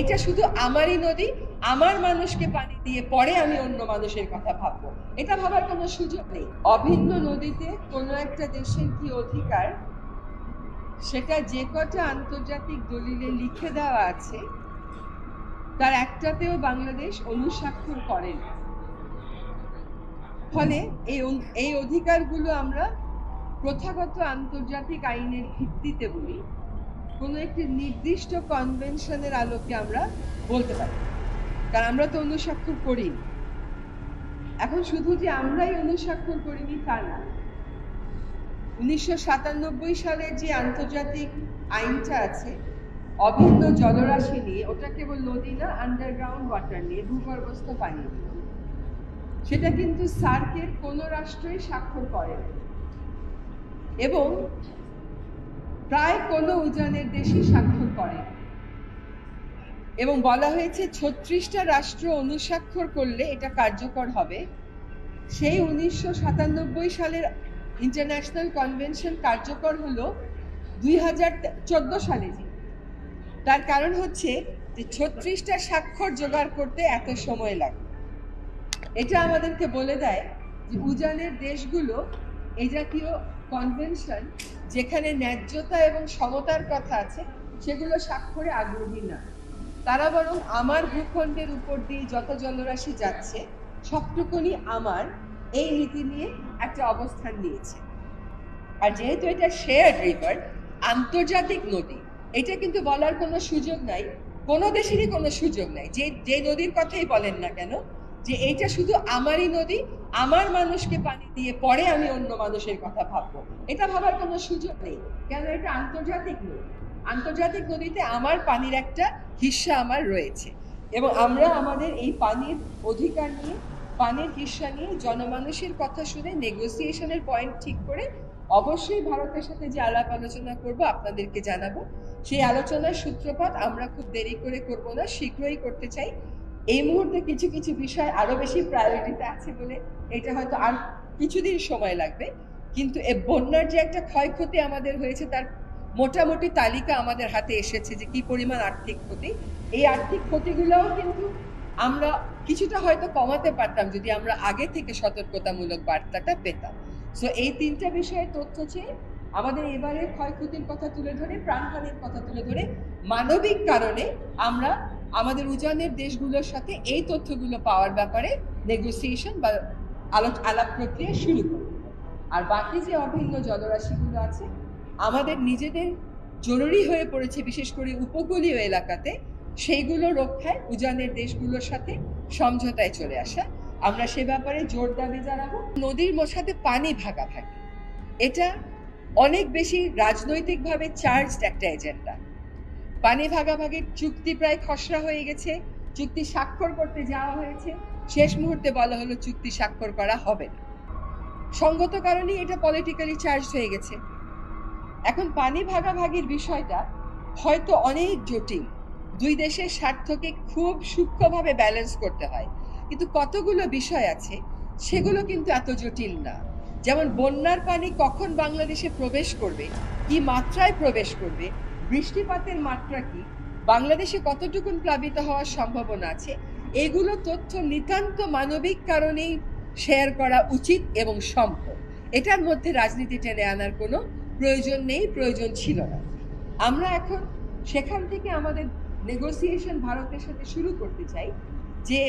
এইটা শুধু আমারই নদী, আমার মানুষকে পানি দিয়ে পরে আমি অন্য মানুষের কথা ভাববো। এটা ভাবার কোনো সুযোগ নেই। অভিন্ন নদীতে কোনো একটা দেশের কি অধিকার? সেটা যে কটা আন্তর্জাতিক দলিলে লিখে দেওয়া আছে, তার একটাতেও বাংলাদেশ অনুস্বাক্ষর করে না। ফলে এই এই অধিকারগুলো আমরা প্রথাগত আন্তর্জাতিক আইনের ভিত্তিতে বলি। কোনো একটি নির্দিষ্ট কনভেনশনের আলোকে আমরা বলতে পারি। কারণ আমরা তো অনুস্বাক্ষর করি এখন শুধু যে আমরাই অনুস্বাক্ষর করিনি তা না। উনিশশো সালের যে আন্তর্জাতিক আইনটা আছে, অভিন্ন জলরাশি নিয়ে, ওটা কেবল নদী না আন্ডারগ্রাউন্ড ওয়াটার নিয়ে, ভূগর্ভস্থ পানি সেটা কিন্তু সার্কের কোনো রাষ্ট্রই স্বাক্ষর করে এবং প্রায় কোনো উজানের দেশই স্বাক্ষর করে। এবং বলা হয়েছে, ছত্রিশটা রাষ্ট্র অনুস্বাক্ষর করলে এটা কার্যকর হবে। সেই উনিশশো সাতানব্বই সালের ইন্টারন্যাশনাল কনভেনশন কার্যকর হলো দুই হাজার চোদ্দ সালে। তার কারণ হচ্ছে যে ছত্রিশটা স্বাক্ষর জোগাড় করতে এত সময় লাগে। এটা আমাদেরকে বলে দেয় যে উজানের দেশগুলো এই জাতীয় কনভেনশন যেখানে ন্যায্যতা এবং সমতার কথা আছে, সেগুলো স্বাক্ষরে আগ্রহী না। তারা বরং আমার ভূখণ্ডের উপর দিয়ে যত জলরাশি যাচ্ছে, সবটুকুনি আমার এই নীতি নিয়ে একটা অবস্থান নিয়েছে। আর যেহেতু এটা শেয়ার রিভার আন্তর্জাতিক নদী, এটা কিন্তু বলার কোনো সুযোগ নাই, কোনো দেশেরই কোনো সুযোগ নাই। যে যে নদীর কথাই বলেন না কেন যে এইটা শুধু আমারই নদী, আমার মানুষকে পানি দিয়ে পরে আমি অন্য মানুষের কথা ভাববো। এটা ভাবার কোনো সুযোগ নেই। কেন এটা আন্তর্জাতিক নদী? আন্তর্জাতিক নদীতে আমার পানির একটা হিস্সা আমার রয়েছে। এবং আমরা আমাদের এই পানির অধিকার নিয়ে, পানির হিস্সা নিয়ে জনমানুষের কথা শুনে নেগোসিয়েশনের পয়েন্ট ঠিক করে অবশ্যই ভারতের সাথে যে আলাপ আলোচনা করব আপনাদেরকে জানাব। সেই আলোচনার সূত্রপাত আমরা খুব দেরি করে করব না, শীঘ্রই করতে চাই। এই মুহূর্তে কিছু কিছু বিষয় আরও বেশি প্রায়োরিটিতে আছে বলে এটা হয়তো আর কিছুদিন সময় লাগবে। কিন্তু এ বন্যার যে একটা ক্ষয়ক্ষতি আমাদের হয়েছে, তার মোটামুটি তালিকা আমাদের হাতে এসেছে যে কি পরিমাণ আর্থিক ক্ষতি। এই আর্থিক ক্ষতিগুলোও কিন্তু আমরা কিছুটা হয়তো কমাতে পারতাম যদি আমরা আগে থেকে সতর্কতামূলক বার্তাটা পেতাম। সো এই তিনটা বিষয়ে তথ্য চেয়ে আমাদের এবারে ক্ষয়ক্ষতির কথা তুলে ধরে, প্রাণহানির কথা তুলে ধরে মানবিক কারণে আমরা আমাদের উজানের দেশগুলোর সাথে এই তথ্যগুলো পাওয়ার ব্যাপারে নেগোসিয়েশন বা আলাপ প্রক্রিয়া শুরু করব আর বাকি যে অভিন্ন জলরাশিগুলো আছে, আমাদের নিজেদের জরুরি হয়ে পড়েছে বিশেষ করে উপকূলীয় এলাকাতে, সেইগুলো রক্ষায় উজানের দেশগুলোর সাথে সমঝোতায় চলে আসা। আমরা সে ব্যাপারে জোর দাবি জানাব। নদীর সাথে পানি ভাগাভাগি। এটা অনেক বেশি রাজনৈতিকভাবে চার্জড একটা এজেন্ডা পানি ভাগাভাগির চুক্তি প্রায় খসড়া হয়ে গেছে। চুক্তি স্বাক্ষর করতে যাওয়া হয়েছে। শেষ মুহূর্তে বলা হলো চুক্তি স্বাক্ষর করা হবে না। সঙ্গত কারণেই এটা পলিটিক্যালি চার্জ হয়ে গেছে। এখন পানি ভাগাভাগির বিষয়টা হয়তো অনেক জটিল। দুই দেশের স্বার্থকে খুব সূক্ষ্মভাবে ব্যালেন্স করতে হয়। কিন্তু কতগুলো বিষয় আছে, সেগুলো কিন্তু এত জটিল না। যেমন বন্যার পানি কখন বাংলাদেশে প্রবেশ করবে, কি মাত্রায় প্রবেশ করবে বৃষ্টিপাতের মাত্রা কি? বাংলাদেশে কতটুকুন প্লাবিত হওয়ার সম্ভাবনা আছে? এগুলো তথ্য নিতান্ত মানবিক কারণেই শেয়ার করা উচিত এবং সম্ভব। এটার মধ্যে রাজনীতি টেনে আনার কোনো প্রয়োজন নেই, প্রয়োজন ছিল না। আমরা এখন সেখান থেকে আমাদের নেগোসিয়েশন ভারতের সাথে শুরু করতে চাই। যে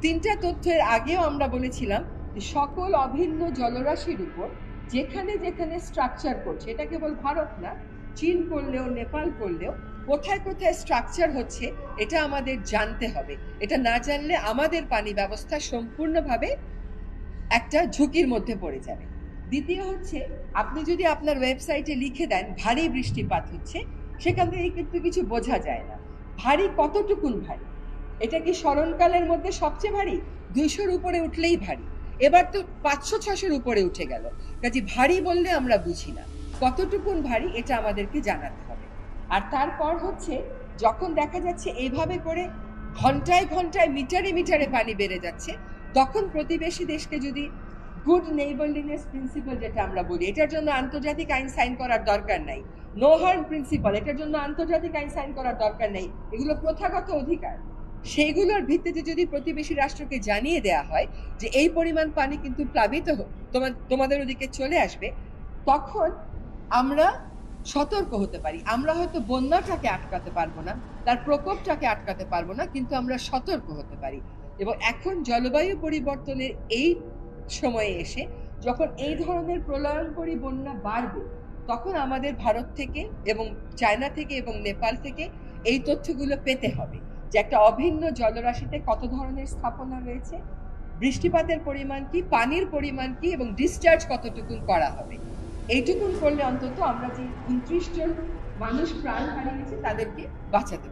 তিনটা তথ্যের আগেও আমরা বলেছিলাম যে সকল অভিন্ন জলরাশির উপর যেখানে যেখানে স্ট্রাকচার করছে, এটা কেবল ভারত না চীন করলেও, নেপাল করলেও কোথায় কোথায় স্ট্রাকচার হচ্ছে, এটা আমাদের জানতে হবে। এটা না জানলে আমাদের পানি ব্যবস্থা সম্পূর্ণভাবে একটা ঝুঁকির মধ্যে পড়ে যাবে। দ্বিতীয় হচ্ছে, আপনি যদি আপনার ওয়েবসাইটে লিখে দেন, ভারী বৃষ্টিপাত হচ্ছে, সেখান থেকে কিন্তু কিছু বোঝা যায় না। ভারী কতটুকুন ভারী? এটা কি স্মরণকালের মধ্যে সবচেয়ে ভারী? দুইশোর উপরে উঠলেই ভারী। এবার তো পাঁচশো, ছশোর উপরে উঠে গেল। কাজে ভারী বললে আমরা বুঝি না। কতটুকুন ভারী এটা আমাদেরকে জানাতে হবে। আর তারপর হচ্ছে, যখন দেখা যাচ্ছে এইভাবে করে ঘন্টায় ঘন্টায় মিটারে মিটারে পানি বেড়ে যাচ্ছে, তখন প্রতিবেশী দেশকে যদি গুড নেইবারলিনেস প্রিন্সিপাল যেটা আমরা বলি, এটার জন্য আন্তর্জাতিক আইন সাইন করার দরকার নাই। নো হার্ম প্রিন্সিপাল এটার জন্য আন্তর্জাতিক আইন সাইন করার দরকার নেই। এগুলো প্রথাগত অধিকার। সেইগুলোর ভিত্তিতে যদি প্রতিবেশী রাষ্ট্রকে জানিয়ে দেয়া হয় যে এই পরিমাণ পানি কিন্তু প্লাবিত তোমাদের ওদিকে চলে আসবে, তখন আমরা সতর্ক হতে পারি। আমরা হয়তো বন্যাটাকে আটকাতে পারব না, তার প্রকোপটাকে আটকাতে পারব না, কিন্তু আমরা সতর্ক হতে পারি। এবং এখন জলবায়ু পরিবর্তনের এই সময়ে এসে যখন এই ধরনের প্রলয়ঙ্করী বন্যা বাড়বে, তখন আমাদের ভারত থেকে এবং চায়না থেকে এবং নেপাল থেকে এই তথ্যগুলো পেতে হবে যে একটা অভিন্ন জলরাশিতে কত ধরনের স্থাপনা রয়েছে, বৃষ্টিপাতের পরিমাণ কি, পানির পরিমাণ কি এবং ডিসচার্জ কতটুকু করা হবে। এইটুকুন করলে অন্তত আমরা যে উনত্রিশ জন মানুষ প্রাণ হারিয়েছে তাদেরকে বাঁচাতে